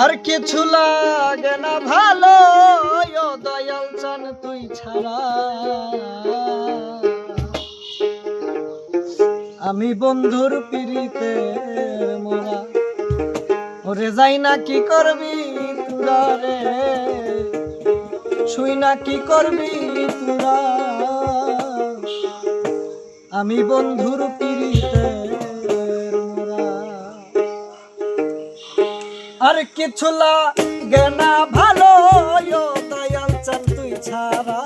আর কিছু লাগে না ভালো দয়াল চান তুই ছাড়া। আমি বন্ধুর পিড়িতে মোরা, ওরে যাই না কি করবি তুরা রে? শুই না কি করবি তুরা? আমি বন্ধুর আর কিছু লাগে না ভালো দয়াল চান তুই ছাড়া।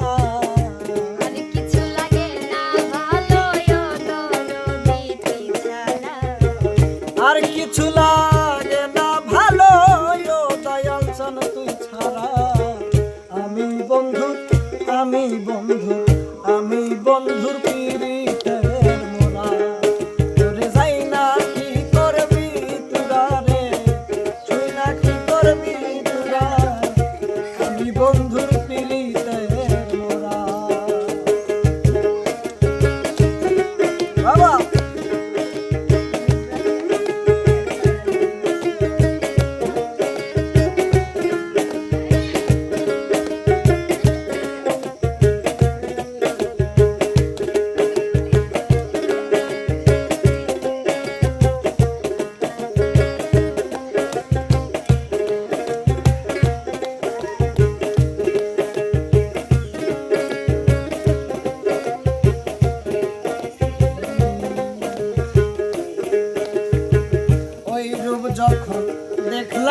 আর কিছু লাগে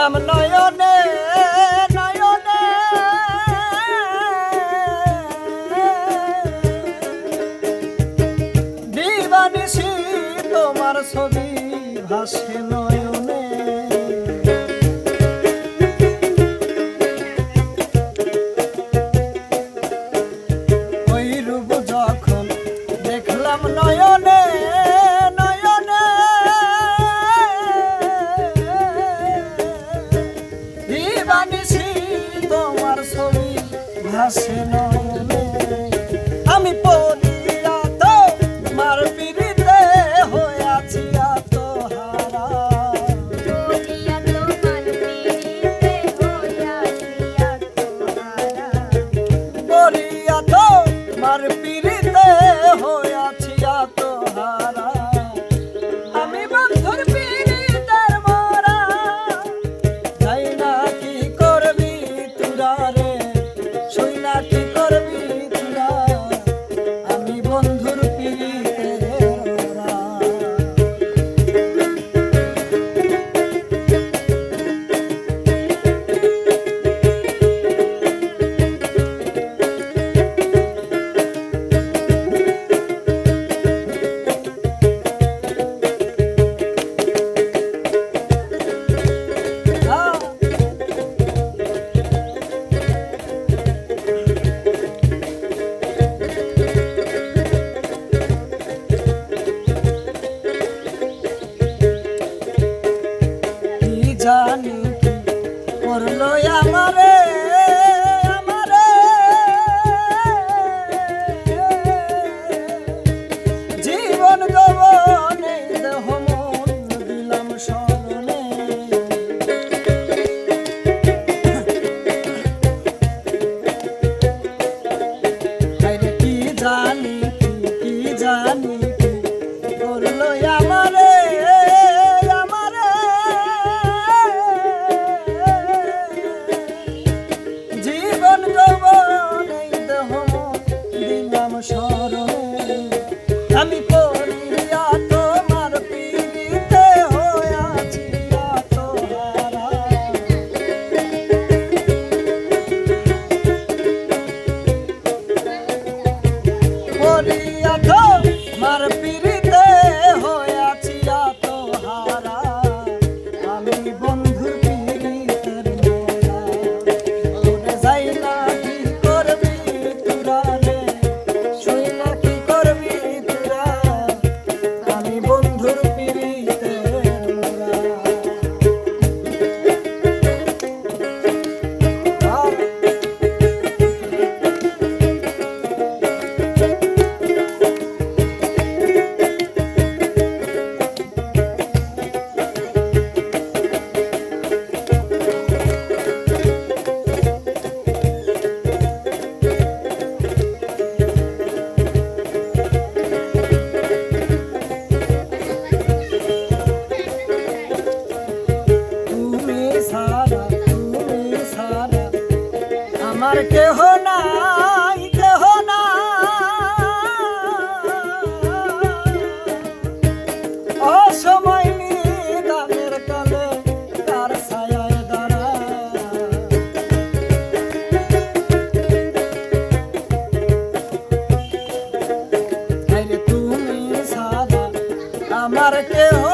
ছিলাম নয়নে নয়নে। দিবানিসি তোমার ছবি ভাসে না বানিছি তোমার ছবি ভাসে না। por lo ya আর কেহ নাই, কেহ না অসময় দামের কালে তার ছায়ায় দাঁড়া তুমি সাদা, আমার কেহ